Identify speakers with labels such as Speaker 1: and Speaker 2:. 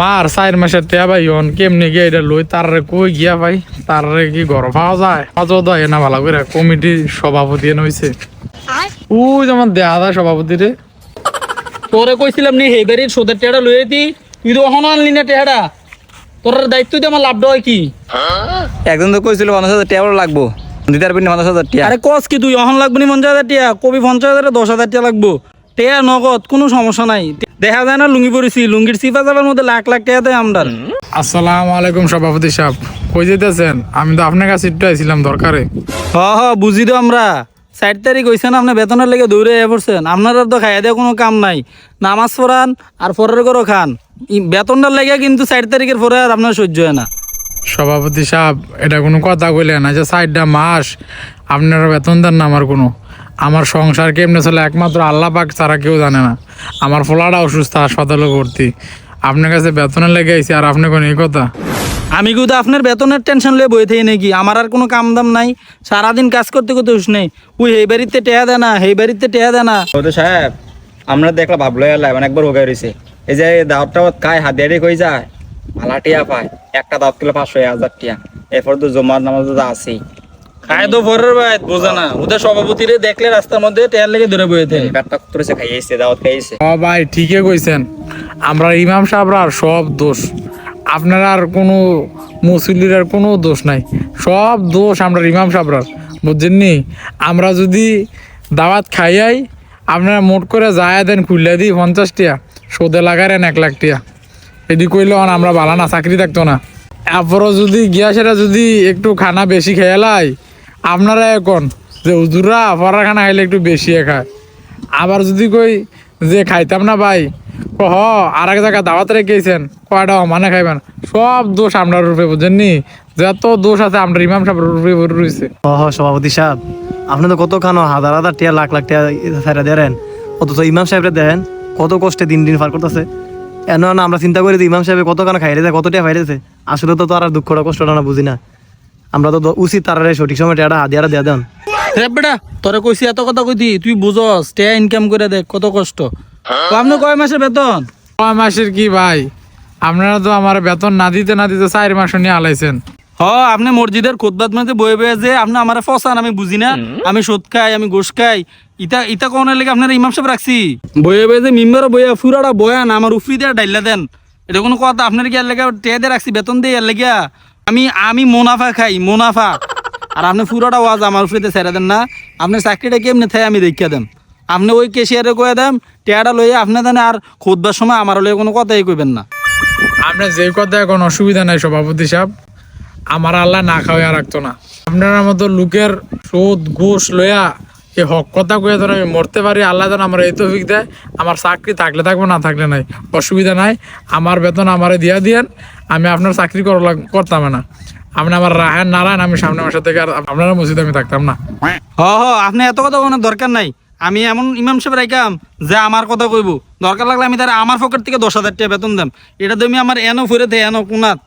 Speaker 1: মার চার মাসের টিয়া ভাই অন কেমনি গিয়ে এটা লই তার কই গিয়া ভাই? তার কি ঘর পাওয়া যায়? পাওয়া যায় না ভালো করে কমিটি সভাপতি এনে হইছে। ও যেমন দেয়া যায় সভাপতি রে।
Speaker 2: তোরে কইছিলাম নি হেই বাড়ির সোদের টেড়া লয়ে দি। তুই তো অহন আনলি না টেড়া তোর দায়িত্ব দিয়ে আমার লাভ হয় কি?
Speaker 3: একজন তো কইছিল পঞ্চাশ হাজার টাকা লাগবো। দিতে পারবি না পঞ্চাশ হাজার টাকা
Speaker 2: আরে কস কি তুই অহন লাগবো নি পঞ্চাশ হাজার টিয়া? কবি পঞ্চাশ হাজারে দশ হাজার টিয়া লাগবো। টেয়া নগদ কোনো সমস্যা নাই। দেখা যায় না লুঙ্গি পরেছি। লুঙ্গির সিফা যাবার মধ্যে লাখ লাখ টাকা দেয় আমরার
Speaker 1: আসসালামু আলাইকুম সভাপতি সাহেব। কই যেতেছেন আমি তো আপনার কাছে একটু আইছিলাম দরকারে।
Speaker 2: হ হ বুঝি তো আমরা। ষাট তারিখ হয়েছেন আপনি বেতনের লেগে দৌড়ে এ পড়ছেন। আপনার তো খাইয়া দেওয়া কোনো কাম নাই। নামাজ পড়ান আর পরের করো খান। বেতনটার লেগে কিন্তু ষাট তারিখের পরে আর আপনার সহ্য হয় না।
Speaker 1: সভাপতি সাহেব এটা কোনো কথা কইলেন না যে সাইডটা মাস আপনারা বেতন দেন না আমার কোনো। আমার সংসার কেমনে চলে একমাত্র আল্লাহ পাক ছাড়া কেউ জানে না। আমার ফোলাটা অসুস্থ হাসপাতালে ভর্তি। আপনার কাছে বেতনে লেগে আইছি আর আপনি কোন এই কথা?
Speaker 2: আমি কিন্তু আপনার বেতনের টেনশন লয়ে বই থেকে নাকি? আমার আর কোনো কাম দাম নাই। সারাদিন কাজ করতে করতে উস নেই। ওই এই বাড়িতে টেয়া দেয় না এই বাড়িতে টেয়া দেয় না।
Speaker 3: তো সাহেব আমরা দেখলাম ভাবলো এলাই মানে একবার ওগাই রয়েছে এই যে দাওয়াতটা কায় হাত দিয়ে কই যায়? মালা টিয়া পায়। একটা দাওয়াত কিলো পাঁচশো হাজার টিয়া। এরপর তো জমার নামাজ তো আছেই।
Speaker 2: খায় তো পরের ভাই বোঝা না। ওদের সভাপতিরে দেখলে রাস্তার মধ্যে টেয়ার লেগে ধরে বয়ে থাকে
Speaker 3: পেটটা খাইয়েছে দাওয়াত খাইয়েছে।
Speaker 1: ও ভাই ঠিকই কইছেন। আমরা ইমাম সাহেবরা সব দোষ। আপনার আর কোনো মুসলির আর কোনো দোষ নাই। সব দোষ আমরা ইমাম সাহেবরার বুঝছেন নি? আমরা যদি দাওয়াত খাইয়াই আপনারা মোট করে যায় দেন খুললে দিই পঞ্চাশ টিয়া সোদে লাগারেন এক লাখ টিয়া। এটি কইলে অন আমরা বালা না চাকরি থাকতো না। এরপরও যদি গিয়া সেটা যদি একটু খানা বেশি খেয়ালাই আপনারা এখন যে হুজুরা পরা খানা খাইলে একটু বেশি খায়। আবার যদি কই যে খাইতাম না ভাই ক হ আর এক জায়গায় দাওয়াত রেখেছেন, কয়টা মানে খাইবেন? সব দোষ আপনার রূপে বুঝেননি যত দোষ আছে আপনার ইমাম সাহেব রূপে রয়েছে।
Speaker 4: হ হ সভাপতি সাহেব, আপনি তো কত খানো হাজার হাজার টিয়া, লাখ লাখ টিয়া সাইরা দেন, অথচ ইমাম সাহেবরে দেন, কত কষ্টে দিন দিন পার করতেছে। এন আমরা চিন্তা করি যে ইমাম সাহেব কত খানো যায়, কত টিয়া খাইরেছে আসলে তো আর দুঃখটা, কষ্টটা না, বুঝি না। আমরা তো উচিত তারা সঠিক সময় টিয়াটা দেয়া দেন
Speaker 2: রে বেটা তোরে কইছি এত কথা কইতি তুই বুঝস টেয়া ইনকাম করে দেখ কত কষ্ট। আপনি কয় মাসের বেতন?
Speaker 1: ছয় মাসের কি ভাই? আপনারা তো আমার বেতন না দিতে না দিতে চার মাস নিয়ে আলাইছেন
Speaker 2: হ আপনি মসজিদের খোদবাত মধ্যে বয়ে বয়ে যে আপনি আমার ফসান আমি বুঝি না। আমি সুদ খাই আমি গোস খাই। ইটা ইটা কোন লেগে আপনার ইমাম সাহেব রাখছি। বয়ে বয়ে যে মিম্বার বয়ে ফুরাটা বয়ান আমার উফরি দিয়ে ডাইলা দেন। এটা কোনো কথা আপনার কি আর লেগে টেয়া দিয়ে রাখছি বেতন দিয়ে আর লেগিয়া আমি আমি মুনাফা খাই, মুনাফা। আর আপনি পুরোটা ওয়াজ আমার উফরিতে ছেড়ে দেন না। আপনি চাকরিটা কেমনে থাকে আমি দেখিয়া দেন। আপনি ওই কেশিয়ারে কয়ে দেন টেয়াটা লইয়া আপনি জানে আর খোদবার সময় আমার লইয়া কোনো কথাই কইবেন না।
Speaker 1: আপনার যে কথা এখন অসুবিধা নাই সভাপতি সাহেব, আমার আল্লাহ না খাওয়া রাখতো না। আপনার মতো লোকের সুদ, ঘুষ লইয়া এই হক কথা কয়ে ধর আমি মরতে পারি, আল্লাহ যেন আমার এই তৌফিক দেয়। আমার চাকরি থাকলে থাকব, না থাকলে নাই। অসুবিধা নাই। আমার বেতন আমারে দিয়া দিয়েন। আমি আপনার চাকরি করা লাগ- করতাম না। আপনি আমার রাহান নারায়ণ আমি সামনে মাসের থেকে আর আপনার মসজিদে আমি থাকতাম না।
Speaker 2: হ হ, আপনি এত কথা কোনো দরকার নাই। আমি এমন ইমাম সাহেব রাইকাম যে আমার কথা কইব। দরকার লাগলে আমি তার আমার পকেট থেকে দশ হাজার টাকা বেতন দাম এটা তুমি আমার এনো ফুরে দে এনো কোনাত।